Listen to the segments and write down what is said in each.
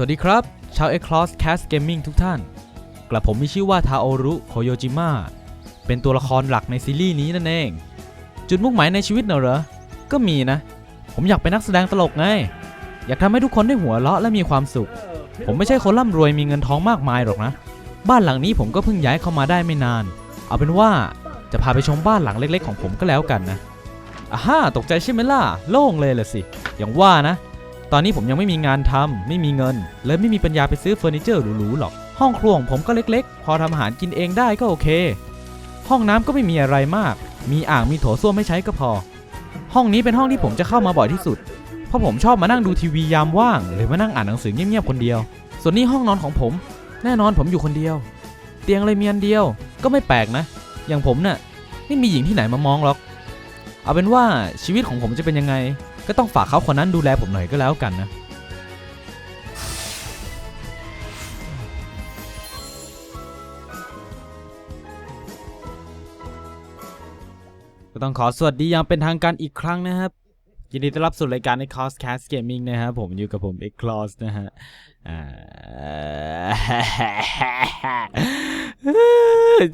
สวัสดีครับ ชาว x c l o s Cast Gaming ทุกท่านกระผมมีชื่อว่าทาโอรุโคโยจิมะเป็นตัวละครหลักในซีรีส์นี้นั่นเอง จุดมุ่งหมายในชีวิตเนอะเหรอ ก็มีนะ ผมอยากเป็นนักแสดงตลกไง อยากทำให้ทุกคนได้หัวเราะและมีความสุข ผมไม่ใช่คนร่ำรวยมีเงินทองมากมายหรอกนะ บ้านหลังนี้ผมก็เพิ่งย้ายเข้ามาได้ไม่นาน เอาเป็นว่าจะพาไปชมบ้านหลังเล็ก ๆ ของผมก็แล้วกันนะอ่าฮ่าตกใจใช่ไหมล่ะ โล่งเลยล่ะสิ อย่างว่านะ ตอนนี้ผมยังไม่มีงานทำไม่มีเงินเลยไม่มีปัญญาไปซื้อเฟอร์นิเจอร์หรูๆหรอก ห้องครัวของผมก็เล็กๆ พอทำอาหารกินเองได้ก็โอเค ห้องน้ำก็ไม่มีอะไรมาก มีอ่างมีโถส้วมไม่ใช้ก็พอ ห้องนี้เป็นห้องที่ผมจะเข้ามาบ่อยที่สุด เพราะผมชอบมานั่งดูทีวียามว่าง หรือมานั่งอ่านหนังสือเงียบๆคนเดียว ส่วนนี้ห้องนอนของผม แน่นอนผมอยู่คนเดียว เตียงเลยมีอันเดียว ก็ไม่แปลกนะ อย่างผมเน่ะไม่มีหญิงที่ไหนมามองหรอก เอาเป็นว่าชีวิตของผมจะเป็นยังไง ก็ต้องฝากเขาคนนั้นดูแลผมหน่อยก็แล้วกันนะ ก็ต้องขอสวัสดีอย่างเป็นทางการอีกครั้งนะครับ ยินดีต้อนรับสู่รายการ x c o s Cast Gaming นะครับผมอยู่กับผม x c l o s นะฮะ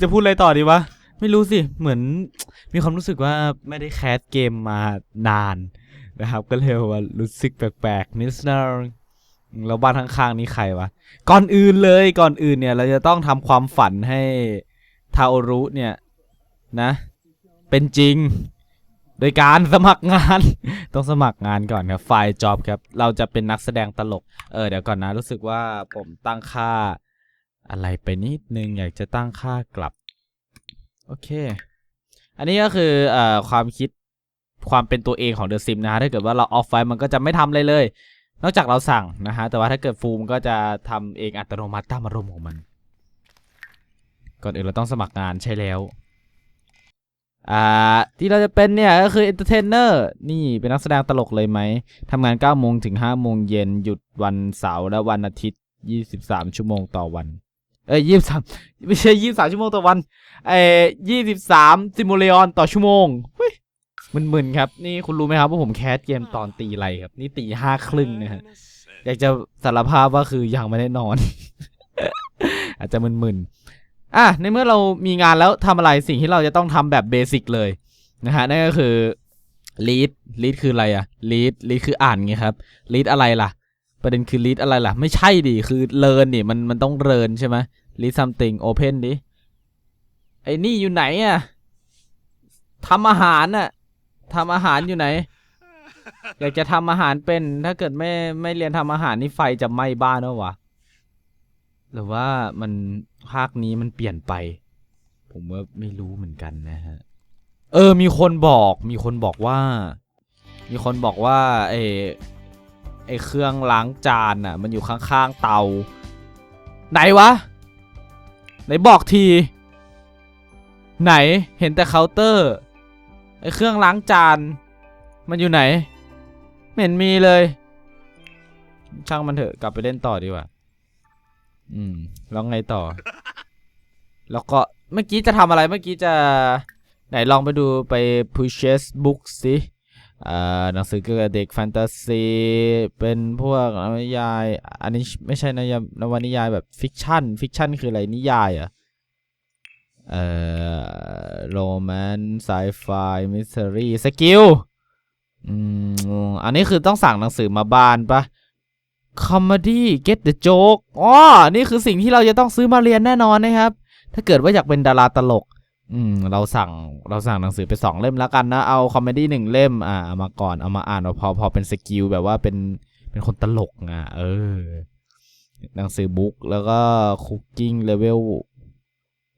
จะพูดอะไรต่อดีวะ ไม่รู้สิ เหมือนมีความรู้สึกว่าไม่ได้แคสเกมมานาน นะครับ ก็เลยว่ารู้สึกแปลกๆนิดนึงแล้วบ้านข้างๆนี่ใครวะ ก่อนอื่นเลยก่อนอื่นเนี่ย เราจะต้องทำความฝันให้ทาโอรุเนี่ยนะ เป็นจริง โดยการสมัครงาน ต้องสมัครงานก่อนครับไฟล์จ็อบครับ เราจะเป็นนักแสดงตลก เออเดี๋ยวก่อนนะ รู้สึกว่าผมตั้งค่าอะไรไปนิดนึง อยากจะตั้งค่ากลับ โอเค อันนี้ก็คืออความคิด ความเป็นตัวเองของ The Sim นะฮะถ้าเกิดว่าเราออฟไฟมันก็จะไม่ทำอะไรเลย นอกจากเราสั่งนะฮะแต่ว่าถ้าเกิดฟูลมันก็จะทำเองอัตโนมัติตามอารมณ์ของมัน ก่อนอื่นเราต้องสมัครงานใช่แล้วอ่าที่เราจะเป็นเนี่ยก็คือเอนเตอร์เทนเนอร์นี่เป็นนักแสดงตลกเลยไหมทำงาน9โมงถึง5โมงเย็นหยุดวันเสาร์และวันอาทิตย์ 23 ชั่วโมงต่อวัน เอ้ย23 ไม่ใช่ 23 ชั่วโมงต่อวันเอ้ยี่สิบสามซิมูเลออนต่อชั่วโมง มึนๆครับ นี่คุณรู้ไหมครับว่าผมแคสเกมตอนตีอะไรครับ นี่ตีห้าครึ่งนะฮะอยากจะสารภาพว่าคือยังไม่ได้นอน อาจจะมึนๆอะในเมื่อเรามีงานแล้วทำอะไรสิ่งที่เราจะต้องทำแบบเบสิกเลยนะฮะนั่นก็คือ lead lead คืออะไรอะ lead lead คืออ่านไงครับ lead อะไรล่ะ ประเด็นคือ lead อะไรล่ะ ไม่ใช่ดิคือ learn นี่มันมันต้อง learn ใช่ไหม lead something open ดิไอ้นี่อยู่ไหนอะทำอาหารน่ะ ทำอาหารอยู่ไหน อยากจะทำอาหารเป็น ถ้าเกิดไม่ไม่เรียนทำอาหารนี่ไฟจะไหม้บ้านแล้ววะ หรือว่ามันภาคนี้มันเปลี่ยนไป ผมว่าไม่รู้เหมือนกันนะฮะ เออ มีคนบอก มีคนบอกว่า มีคนบอกว่าไอไอเครื่องล้างจานน่ะ มันอยู่ข้างๆเตา ไหนวะ ไหนบอกที ไหนเห็นแต่เคาน์เตอร์ ไอ้เครื่องล้างจาน มันอยู่ไหน ไม่เห็นมีเลย ช่างมันเถอะกลับไปเล่นต่อดีกว่า อืม แล้วไงต่อ แล้วก็เมื่อกี้จะทำอะไรเมื่อกี้จะ ไหนลองไปดูไป purchase book สิหนังสือเกี่ยวกับเด็กแฟนตาซี เป็นพวกนวนิยาย อันนี้ไม่ใช่นวนิยายแบบฟิกชัน ฟิกชันคืออะไรนิยายเหรอะ เอ่อโรแมนต์ไซไฟมิส t ต r รีสกิลอืมอันนี้คือต้องสั่งหนังสือมาบ้านปะคอมเมดี้ get the joke อ๋อนี่คือสิ่งที่เราจะต้องซื้อมาเรียนแน่นอนนะครับ ถ้าเกิดว่าอยากเป็นดาราตลก อืม เราสั่งเราสั่งหนังสือไปสองเล่มแล้วกันนะ เอาคอมเมดี้หนึ่งเล่ม อ่าเอามาก่อนเอามาอ่านาพอพอเป็นสกิลแบบว่าเป็นเป็นคนตลกอะ เออ หนังสือบุ๊กแล้วก็คุกกิ้งเลเวล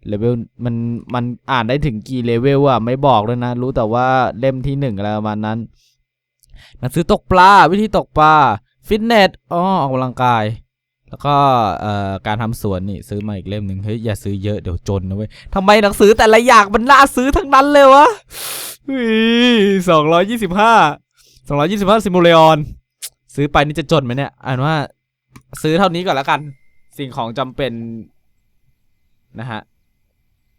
เลเวลมันมันอ่านได้ถึงกี่เลเวลอะไม่บอกเลยนะ รู้แต่ว่าเล่มที่หนึ่งอะไรประมาณนั้นหนังสือตกปลาวิธีตกปลาฟิตเนสอ๋อออกกำลังกาย แล้วก็เอ่อการทำสวนนี่ซื้อมาอีกเล่มหนึ่งเฮ้ยอย่าซื้อเยอะเดี๋ยวจนนะเว้ยทำไมหนังสือแต่ละอย่างมันน่าซื้อทั้งนั้นเลยวะสองร้อยยี่สิบห้าสองร้อยยี่สิบห้าซิมูเลออนซื้อไปนี่จะจนไหมเนี่ยอ่านว่าซื้อเท่านี้ก่อนแล้วกัน สิ่งของจำเป็นนะฮะ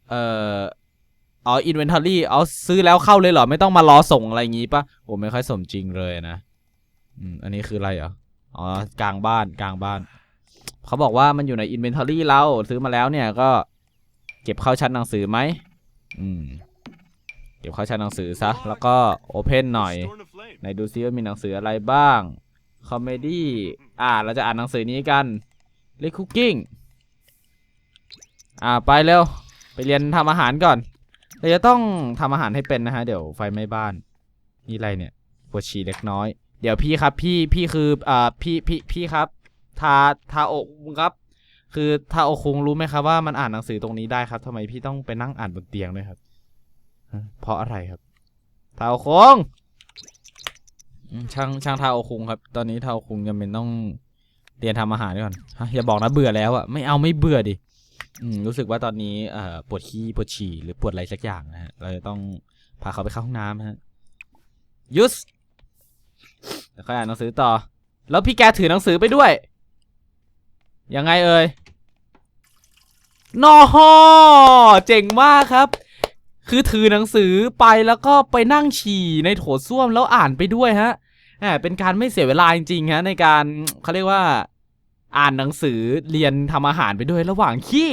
เอ่ออ๋อ inventory เอาซื้อแล้วเข้าเลยเหรอ ไม่ต้องมารอส่งอะไรอย่างงี้ปะโอ้ไม่ค่อยสมจริงเลยนะอืมอันนี้คืออะไรเหรออ๋อกลางบ้านกลางบ้าน เขาบอกว่ามันอยู่ในอินเวนทอรี่เราซื้อมาแล้วเนี่ยก็เก็บเข้าชั้นหนังสือไหมอืมเก็บเข้าชั้นหนังสือซะ แล้วก็โอเพนหน่อยไหนดูซิว่ามีหนังสืออะไรบ้างคอมเมดี้อ่าเราจะอ่านหนังสือนี้กันเลคุกกิ้งอ่าไปเร็ว ไปเรียนทำอาหารก่อน เราจะต้องทำอาหารให้เป็นนะฮะ เดี๋ยวไฟไหม้บ้าน นี่อะไรเนี่ยปวดฉี่เล็กน้อย เดี๋ยวพี่ครับ พี่ พี่คืออ่าพี่ พี่ พี่ครับ ทา ทาอกครับ คือทาโอคุงรู้ไหมครับว่ามันอ่านหนังสือตรงนี้ได้ครับทำไมพี่ต้องไปนั่งอ่านบนเตียงด้วยครับ เพราะอะไรครับ ทาโอคุงช่างช่างทาโอคุงครับ ตอนนี้ทาโอคุงจำเป็นต้องเรียนทำอาหารก่อนฮะอย่าบอกนะเบื่อแล้วอะไม่เอาไม่เบื่อดิ รู้สึกว่าตอนนี้เอ่อปวดขี้ปวดฉี่หรือปวดอะไรสักอย่างนะฮะ เราจะต้องพาเขาไปเข้าห้องน้ำฮะยุสแล้วค่อยอ่านหนังสือต่อ แล้วพี่แกถือหนังสือไปด้วย ยังไงเอ่ยนอฮอเจ๋งมากครับ คือถือหนังสือไปแล้วก็ไปนั่งฉี่ในโถส้วมแล้วอ่านไปด้วยฮะแหมเป็นการไม่เสียเวลาจริงๆฮะในการเขาเรียกว่า อ่านหนังสือเรียนทำอาหารไปด้วยระหว่างขี้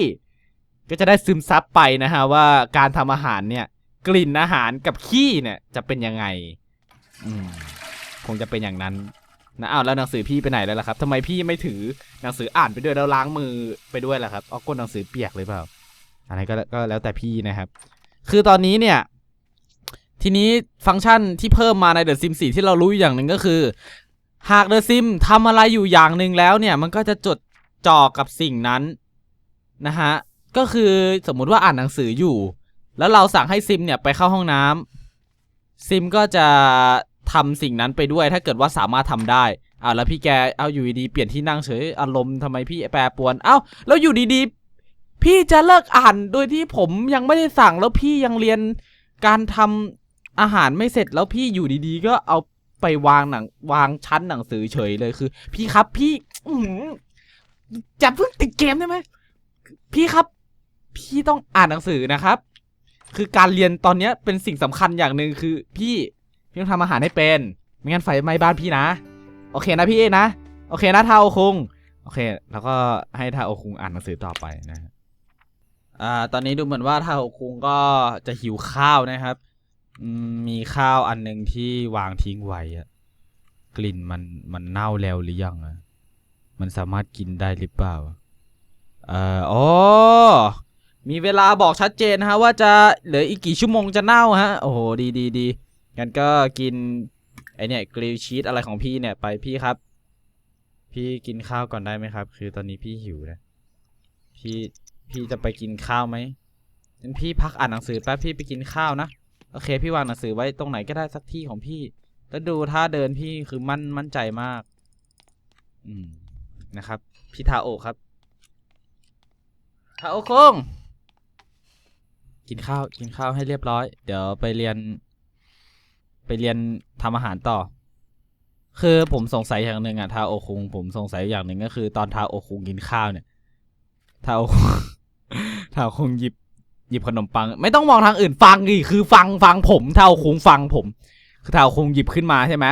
ก็จะได้ซึมซับไปนะฮะว่าการทำอาหารเนี่ย กลิ่นอาหารกับขี้เนี่ยจะเป็นยังไงอืมคงจะเป็นอย่างนั้นนะอ้าวแล้วหนังสือพี่ไปไหนแล้วล่ะครับทำไมพี่ไม่ถือหนังสืออ่านไปด้วยแล้วล้างมือไปด้วยล่ะครับเอาก้นหนังสือเปียกเลยเปล่าอะไรก็ก็แล้วแต่พี่นะครับ คือตอนนี้เนี่ย ทีนี้ฟังก์ชันที่เพิ่มมาใน The Sim 4ที่เรารู้อยู่อย่างหนึ่งก็คือ หาก The Sim ทำอะไรอยู่อย่างหนึ่งแล้วเนี่ย มันก็จะจดจ่อกับสิ่งนั้นนะฮะ ก็คือสมมุติว่าอ่านหนังสืออยู่ แล้วเราสั่งให้ซิมเนี่ยไปเข้าห้องน้ำซิมก็จะทำสิ่งนั้นไปด้วยถ้าเกิดว่าสามารถทำได้อ่าแล้วพี่แกเอาอยู่ดีเปลี่ยนที่นั่งเฉยอารมณ์ทำไมพี่แปรปวนเอ้าแล้วอยู่ดีๆ พี่จะเลิกอ่านโดยที่ผมยังไม่ได้สั่งแล้วพี่ยังเรียนการทำอาหารไม่เสร็จแล้วพี่อยู่ดีๆ ก็เอา ไปวางหนังวางชั้นหนังสือเฉยเลยคือ พี่ครับพี่อืจะเพิ่งติดเกมได้ไหมพี่ครับ พี่ต้องอ่านหนังสือนะครับ คือการเรียนตอนเนี้ยเป็นสิ่งสำคัญอย่างหนึ่งคือ พี่พี่ต้องทำอาหารให้เป็นไม่งั้นไฟไหม้บ้านพี่นะ โอเคนะพี่นะโอเคนะทาโอคุงโอเค แล้วก็ให้ทาโอคุงอ่านหนังสือต่อไปนะฮะอ่าตอนนี้ดูเหมือนว่าทาโอคุงก็จะหิวข้าวนะครับ อืมมีข้าวอันหนึ่งที่วางทิ้งไว้อะกลิ่นมันมันเน่าแล้วหรือยังอะมันสามารถกินได้หรือเปล่า เอ่ออ๋อมีเวลาบอกชัดเจนนะฮะว่าจะเหลืออีกกี่ชั่วโมงจะเน่าฮะ โอ้โห ดีดีดีงั้นก็กินไอเนี่ยกริลชีสอะไรของพี่เนี่ยไปพี่ครับ พี่กินข้าวก่อนได้ไหมครับ คือตอนนี้พี่หิวนะพี่พี่จะไปกินข้าวไหมงั้นพี่พักอ่านหนังสือแป๊บพี่ไปกินข้าวนะ โอเค พี่วางหนังสือไว้ตรงไหนก็ได้สักที่ของพี่ แล้วดูท่าเดินพี่คือมั่นมั่นใจมาก อืมนะครับ พี่ทาโอครับทาโอคง กินข้าวกินข้าวให้เรียบร้อย เดี๋ยวไปเรียน ไปเรียนทำอาหารต่อ คือผมสงสัยอย่างหนึ่งอะทาโอคุงผมสงสัยอย่างหนึ่งก็คือ ตอนทาโอคุงกินข้าวเนี่ยทาโอคุงทาโอคุงหยิบ หยิบขนมปัง ไม่ต้องมองทางอื่นฟังดิคือฟังฟังผมเทาคุงฟังผม คือเทาคุงหยิบขึ้นมาใช่ไหม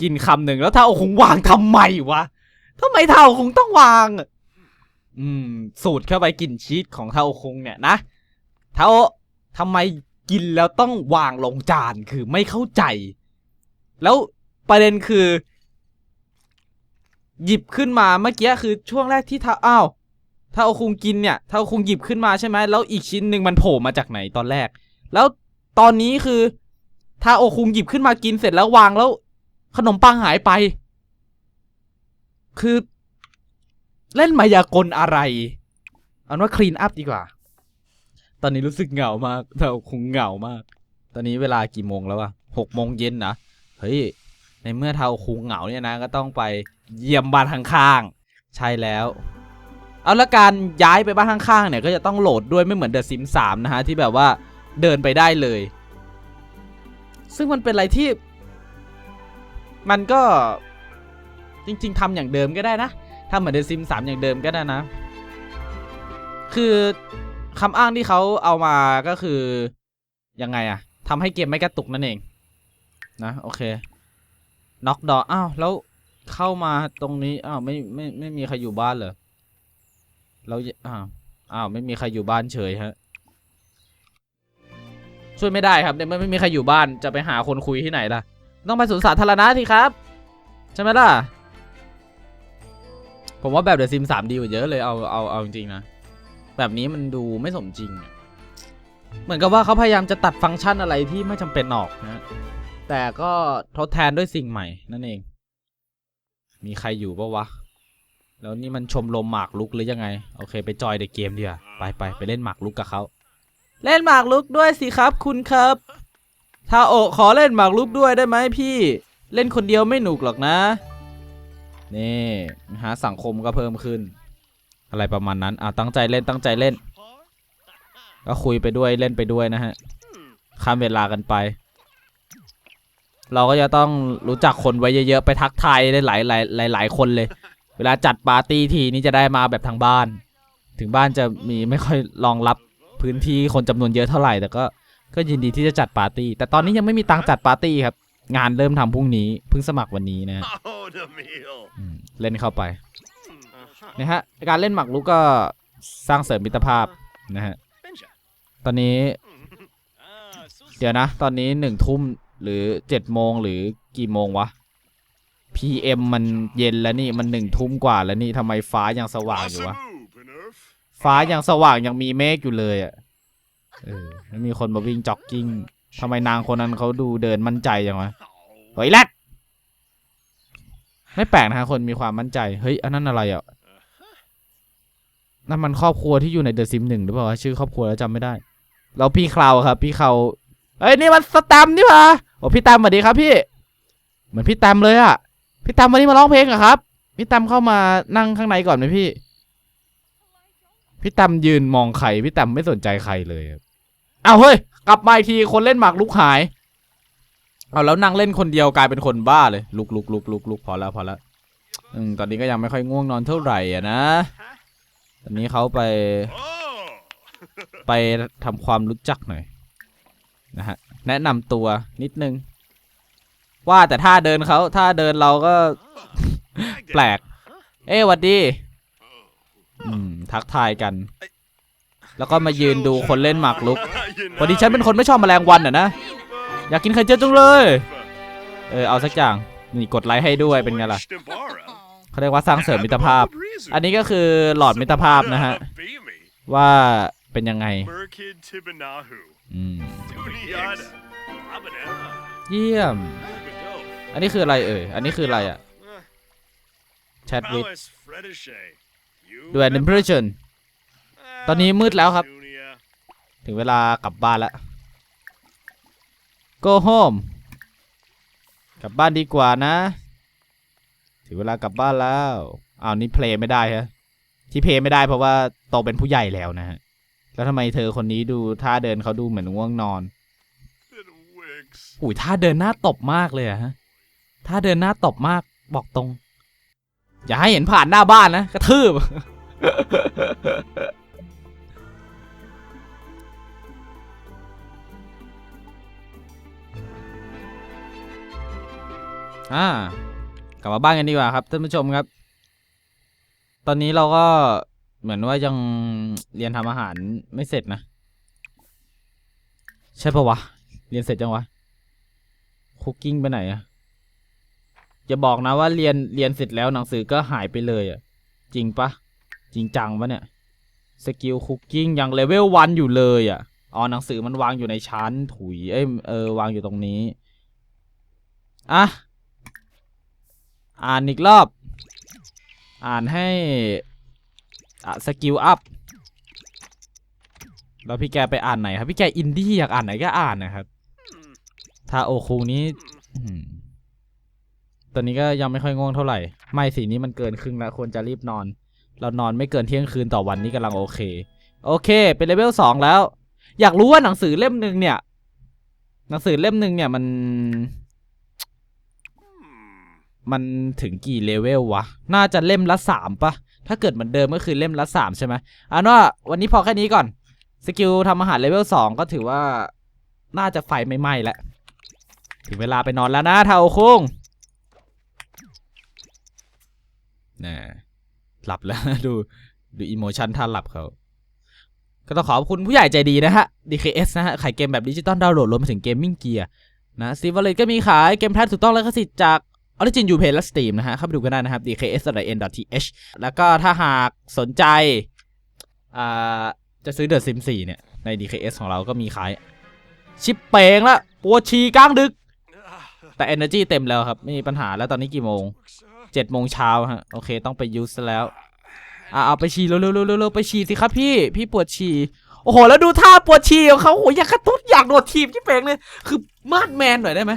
กินคำหนึ่งแล้วเทาคุงวางทำไมวะทำไมเทาคุงต้องวาง อืม สูตรเข้าไปกินชีสของเทาคุงเนี่ยนะเท่าทำไมกินแล้วต้องวางลงจานคือไม่เข้าใจ แล้วประเด็นคือ หยิบขึ้นมาเมื่อกี้คือช่วงแรกที่เท้าอ้าว ถ้าเอาคุงกินเนี่ยถ้าเอาคุงหยิบขึ้นมาใช่ไหมแล้วอีกชิ้นหนึ่งมันโผล่มาจากไหนตอนแรก แล้วตอนนี้คือ ถ้าโอคุงหยิบขึ้นมากินเสร็จแล้ววางแล้ว ขนมปังหายไป คือ เล่นมายากลอะไรเอาเป็นว่าคลีนอัพดีกว่า ตอนนี้รู้สึกเหงามากแต่คงเหงามาก ตอนนี้เวลากี่โมงแล้วอะหกโมงเย็นนะเฮ้ยในเมื่อเทาคุงเหงาเนี่ยนะ ก็ต้องไปเยี่ยมบ้านข้างๆใช่แล้ว เอาละการย้ายไปบ้านข้างๆเนี่ยก็จะต้องโหลดด้วยไม่เหมือนเดอะซิมสามนะฮะที่แบบว่าเดินไปได้เลย ซึ่งมันเป็นอะไรที่ มันก็จริง ๆทำอย่างเดิมก็ได้นะทำเหมือนเดอะซิมสามอย่างเดิมก็ได้นะ คือคำอ้างที่เขาเอามาก็คือยังไงอะทำให้เกมไม่กระตุกนั่นเอง นะโอเคน็อกดออ้าวแล้วเข้ามาตรงนี้อ้าวไม่ไม่ไม่มีใครอยู่บ้านเหรอ เราอ้าวอ้าวไม่มีใครอยู่บ้านเฉยฮะช่วยไม่ได้ครับในเมื่อไม่มีใครอยู่บ้านจะไปหาคนคุยที่ไหนล่ะ ต้องไปสวนสาธารณะสิครับ ใช่ไหมล่ะ ผมว่าแบบเดอะซิมสามดีกว่าเยอะเลยเอาเอาเอาจริงๆนะ แบบนี้มันดูไม่สมจริง เหมือนกับว่าเขาพยายามจะตัดฟังก์ชันอะไรที่ไม่จำเป็นออกนะแต่ก็ทดแทนด้วยสิ่งใหม่นั่นเอง มีใครอยู่ปะวะ แล้วนี่มันชมรมหมากลุกหรือยังไง โอเค ไปจอยในเกมดีกว่าไปไปไปเล่นหมากลุกกับเขาเล่นหมากรุกด้วยสิครับ คุณครับถ้าโอขอเล่นหมากรุกด้วยได้ไหมพี่ เล่นคนเดียวไม่หนุกหรอกนะ นี่นะฮะสังคมก็เพิ่มขึ้น อะไรประมาณนั้นอะตั้งใจเล่นตั้งใจเล่น ก็คุยไปด้วยเล่นไปด้วยนะฮะข้ามเวลากันไป เราก็จะต้องรู้จักคนไว้เยอะๆไปทักทายได้หลายหลายหลายหลายคนเลย เวลาจัดปาร์ตี้ทีนี้จะได้มาแบบทางบ้าน ถึงบ้านจะมีไม่ค่อยรองรับพื้นที่คนจำนวนเยอะเท่าไหร่แต่ก็ก็ยินดีที่จะจัดปาร์ตี้แต่ตอนนี้ยังไม่มีตังค์จัดปาร์ตี้ครับ งานเริ่มทำพรุ่งนี้เพิ่งสมัครวันนี้นะฮะ Oh, the meal. อืมเล่นเข้าไป Uh-huh. นะฮะการเล่นหมากรุกก็สร้างเสริมมิตรภาพนะฮะ Benja. ตอนนี้ Ah, so เดี๋ยวนะ ตอนนี้หนึ่งทุ่มหรือเจ็ดโมงหรือกี่โมงวะ PM มันเย็นแล้วนี่มันหนึ่งทุ่มกว่าแล้วนี่ทำไมฟ้ายังสว่างอยู่วะ ฟ้ายังสว่างยังมีเมฆอยู่เลยอะเออแล้วมีคนมาวิ่งจ็อกกิ้งทำไมนางคนนั้นเขาดูเดินมั่นใจจังวะเฮ้ยแรดไม่แปลกนะฮะคนมีความมั่นใจ เฮ้ยอันนั้นอะไรอะนั่นมันครอบครัวที่อยู่ในเดอะซิมหนึ่งหรือเปล่าชื่อครอบครัวแล้วจำไม่ได้แล้วพี่คราวครับ พี่เขาเอ้ยนี่มันสแตมป์นี่ปะโอ้พี่แตมสวัสดีครับพี่ เหมือนพี่แตมเลยอะ พี่แตมวันนี้มาร้องเพลงเหรอะครับ พี่แตมเข้ามานั่งข้างในก่อนไหมพี่ พี่แตมยืนมองใครพี่แตมไม่สนใจใครเลยครับอ้าเฮ้ย กลับมาอีกทีคนเล่นหมากลุกหาย เอาแล้วนั่งเล่นคนเดียวกลายเป็นคนบ้าเลย ลุกลุกลุกลุกลุกพอแล้วพอแล้วอืมตอนนี้ก็ยังไม่ค่อยง่วงนอนเท่าไหร่อะนะ ตอนนี้เขาไป ไปทำความรู้จักหน่อยนะฮะ แนะนำตัวนิดนึง ว่าแต่ท่าเดินเขาท่าเดินเราก็ แปลก เอ้หวัดดี อืม ทักทายกัน แล้วก็มายืนดูคนเล่นหมากรุกพอดีฉันเป็นคนไม่ชอบแมลงวันอะนะ อยากกินไข่เจียวจังเลย เออ เอาสักอย่าง นี่กดไลค์ให้ด้วยเป็นไงล่ะเขาเรียกว่าสร้างเสริมมิตรภาพ อันนี้ก็คือหลอดมิตรภาพนะฮะ ว่าเป็นยังไง อืม เยี่ยม อันนี้คืออะไรเอ่ย อันนี้คืออะไรอะแชทวิดดูแอนดิมเพรสชันตอนนี้มืดแล้วครับ ถึงเวลากลับบ้านแล้ว go home กลับบ้านดีกว่านะ ถึงเวลากลับบ้านแล้วอ้าวนี่เพลย์ไม่ได้ฮะ ที่เพลย์ไม่ได้เพราะว่าโตเป็นผู้ใหญ่แล้วนะฮะ แล้วทำไมเธอคนนี้ดูท่าเดินเขาดูเหมือนง่วงนอน อุ้ยท่าเดินหน้าตบมากเลยอะฮะท่าเดินหน้าตบมากบอกตรง อย่าให้เห็นผ่านหน้าบ้านนะกระทืบอ่ากลับมาบ้านกันดีกว่าครับท่านผู้ชมครับ ตอนนี้เราก็เหมือนว่ายังเรียนทำอาหารไม่เสร็จนะ ใช่ปะวะ เรียนเสร็จยังวะ คุกกิ้งไปไหนอะอย่าบอกนะว่าเรียนเรียนเสร็จแล้วหนังสือก็หายไปเลยอะจริงปะจริงจังปะเนี่ยสกิลคุกกิ้งยังเลเวลวันอยู่เลยอะอ๋อหนังสือมันวางอยู่ในชั้นถุยเอ้ยเออวางอยู่ตรงนี้อะอ่านอีกรอบ อ่านให้อะสกิลอัพแล้วพี่แกไปอ่านไหนครับพี่แกอินดี้อยากอ่านไหนก็อ่านนะครับ ถ้าโอคูนี้ตอนนี้ก็ยังไม่ค่อยง่วงเท่าไหร่ ไม่สีนี้มันเกินครึ่งแล้วควรจะรีบนอน เรานอนไม่เกินเที่ยงคืนต่อวันนี้กำลังโอเค โอเค เป็นเลเวลสองแล้ว อยากรู้ว่าหนังสือเล่มหนึ่งเนี่ย หนังสือเล่มหนึ่งเนี่ยมัน มันถึงกี่เลเวลวะ น่าจะเล่มละสามปะถ้าเกิดเหมือนเดิมก็คือเล่มละสามใช่ไหมอันว่าวันนี้พอแค่นี้ก่อน สกิลทำอาหารเลเวลสองก็ถือว่า น่าจะไฟไม่ไหม้แล้ว ถึงเวลาไปนอนแล้วนะเทาคุงนะหลับแล้วดูดูอิโมชันท่าหลับเขา ก็ต้องขอบคุณผู้ใหญ่ใจดีนะฮะ DKS นะฮะ ขายเกมแบบดิจิตอลดาวน์โหลดรวมไปถึงเกมมิ่งเกียร์นะซีวอลเลตก็มีขายเกมแพทถูกต้องแล้วก็สิทธิ์จาก Origin u p a y และ Steam นะฮะ เข้าไปดูกันได้นะครับ dks.in.th แล้วก็ถ้าหากสนใจอ่าจะซื้อ The Sim 4เนี่ย ใน DKS ของเราก็มีขาย ชิปเปงละปวดฉี่กลางดึก แต่ Energy เต็มแล้วครับ ไม่มีปัญหาแล้วตอนนี้กี่โมงเจ็ดโมงเช้าฮะ โอเค ต้องไปยูสแล้วอะเอาไปฉี่เร็วๆเร็วๆไปฉี่สิครับพี่ พี่ปวดฉี่ โอ้โห แล้วดูท่าปวดฉี่ของเขาโอ้โหอยากกระตุ้นอยากโดดทีมที่เปงเลย คือมาดแมนหน่อยได้ไหม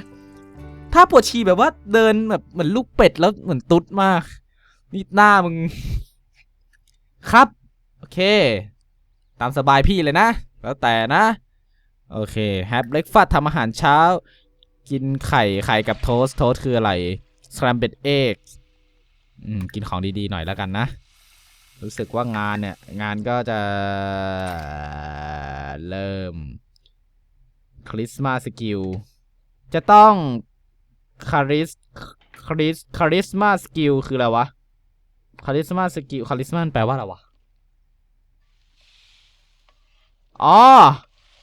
ถ้าปวดฉี่แบบว่าเดินแบบเหมือนลูกเป็ดแล้วเหมือนตุ๊ดมาก นี่หน้ามึง ครับ โอเค ตามสบายพี่เลยนะ แล้วแต่นะ โอเคแฮปเบรกฟาสทำอาหารเช้า กินไข่ไข่กับโทส์โทส์คืออะไร s c r a m b l e d eggs อืมกินของดีๆหน่อยแล้วกันนะ รู้สึกว่างานเนี่ย งานก็จะเริ่มคริสต์มาสกิลจะต้องคาริสคาริสคาริสมาสกิลคืออะไรวะคาริสมาสกิลคาริสมาแปลว่าอะไรวะอ๋อ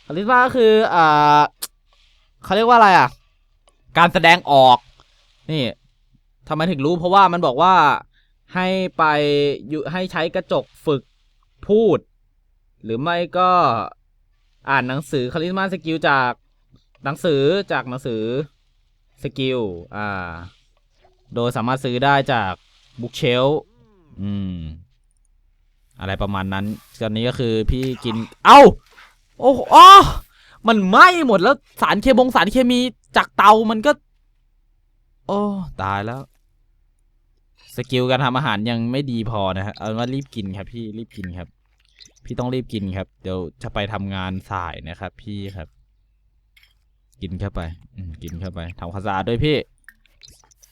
คาริสมาก็คืออ่าเขาเรียกว่าอะไรอะ การแสดงออก นี่ทำไมถึงรู้เพราะว่ามันบอกว่าให้ไปให้ใช้กระจกฝึกพูด หรือไม่ก็อ่านหนังสือคาริสมาสกิลจากหนังสือจากหนังสือสกิลอ่า โดยสามารถซื้อได้จากบุ๊กเชลอืม อะไรประมาณนั้น ตอนนี้ก็คือพี่กิน เอ้า โอ้โหอ๋อมันไหม้หมดแล้วสารเคบงสารเคมี จากเตามันก็ โอ้ตายแล้ว สกิลการทำอาหารยังไม่ดีพอนะฮะเอาว่ารีบกินครับพี่รีบกินครับ พี่ต้องรีบกินครับ เดี๋ยวจะไปทำงานสายนะครับ พี่ครับ กินเข้าไปอืมกินเข้าไปทำความสะอาดด้วยพี่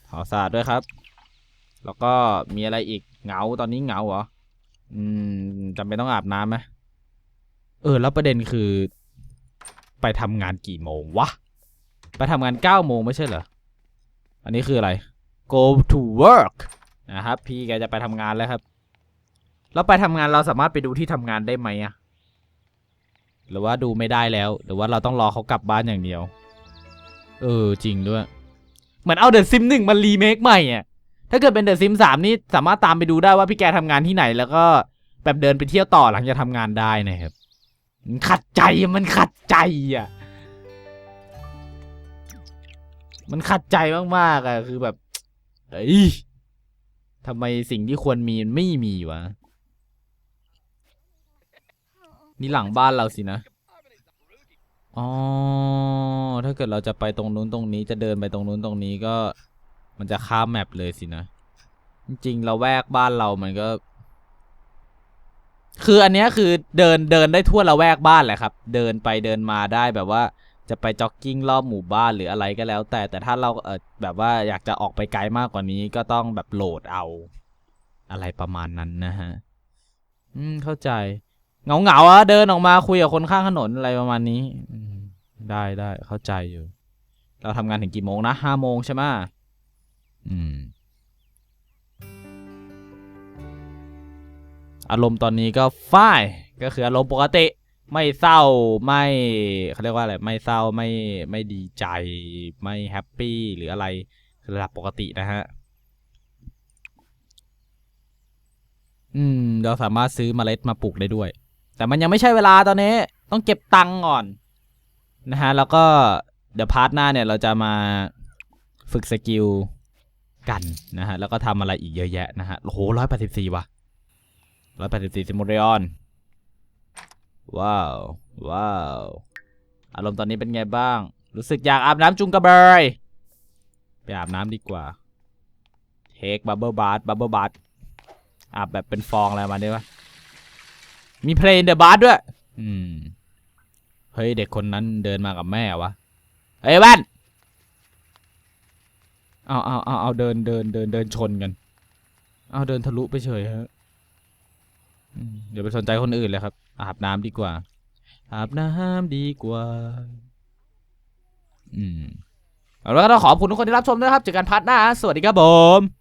ทำความสะอาดด้วยครับ แล้วก็มีอะไรอีกเหงาตอนนี้เหงาเหรออืมจำเป็นต้องอาบน้ำไหมเออ แล้วประเด็นคือ ไปทำงานกี่โมงวะ ไปทำงานเก้าโมงไม่ใช่เหรอ อันนี้คืออะไร go to work นะครับ พี่แกจะไปทำงานแล้วครับแล้วไปทำงานเราสามารถไปดูที่ทำงานได้ไหมอะหรือว่าดูไม่ได้แล้ว หรือว่าเราต้องรอเขากลับบ้านอย่างเดียว เออจริงด้วย เหมือนเอาเดอะซิมหนึ่งมารีเมคใหม่อะถ้าเกิดเป็นเดอะซิมสามนี่สามารถตามไปดูได้ว่าพี่แกทำงานที่ไหน แล้วก็แบบเดินไปเที่ยวต่อหลังจากทำงานได้นะครับ มันขัดใจมันขัดใจอะ มันขัดใจมากๆอะคือแบบเอ้ยทำไมสิ่งที่ควรมีมันไม่มีวะ นี่หลังบ้านเราสินะ อ๋อ ถ้าเกิดเราจะไปตรงนู้นตรงนี้จะเดินไปตรงนู้นตรงนี้ก็ มันจะข้ามแมปเลยสินะ จริงเราแวกบ้านเรามันก็ คืออันนี้คือเดินเดินได้ทั่วละแวกบ้านแหละครับ เดินไปเดินมาได้แบบว่า จะไปจ็อกกิ้งรอบหมู่บ้านหรืออะไรก็แล้ว แต่แต่ถ้าเราเออแบบว่าอยากจะออกไปไกลมากกว่านี้ก็ต้องแบบโหลดเอา อะไรประมาณนั้นนะฮะ อืมเข้าใจเหงาเงาๆอะเดินออกมาคุยกับคนข้างถนนอะไรประมาณนี้ได้ได้เข้าใจอยู่ เราทำงานถึงกี่โมงนะห้าโมงใช่ไหมอืม อารมณ์ตอนนี้ก็ฝ้ายก็คืออารมณ์ปกติ ไม่เศร้าไม่เขาเรียกว่าอะไรไม่เศร้าไม่ไม่ดีใจไม่แฮปปี้หรืออะไรระดับปกตินะฮะอืม เราสามารถซื้อเมล็ดมาปลูกได้ด้วย แต่มันยังไม่ใช่เวลาตอนนี้ ต้องเก็บตังค์ก่อน นะฮะ แล้วก็เดี๋ยวพาร์ทหน้าเนี่ยเราจะมาฝึกสกิลกันนะฮะ แล้วก็ทำอะไรอีกเยอะแยะนะฮะ โอ้โหร้อยแปดสิบสี่ว่ะร้อยแปดสิบสี่ซิมูเรออน ว้าว ว้าว อารมณ์ตอนนี้เป็นไงบ้าง รู้สึกอยากอาบน้ำจุงกระเบย ไปอาบน้ำดีกว่า เทคบับเบิลบาร์บับเบิลบาร์อาบแบบเป็นฟองอะไรมาได้ปะมีเพลงเดอะบาร์ด้วย อืม เฮ้ย เด็กคนนั้นเดินมากับแม่วะ เฮ้ยแว่นเอาเอาเอาเอาเดินเดินเดินเดินชนกัน เอาเดินทะลุไปเฉยฮะ เดี๋ยวไปสนใจคนอื่นเลยครับ อาบน้ำดีกว่า อาบน้ำดีกว่า อืม เอาแล้วก็ต้องขอบคุณทุกคนที่รับชมด้วยครับเจอกันพาร์ทหน้า สวัสดีครับผม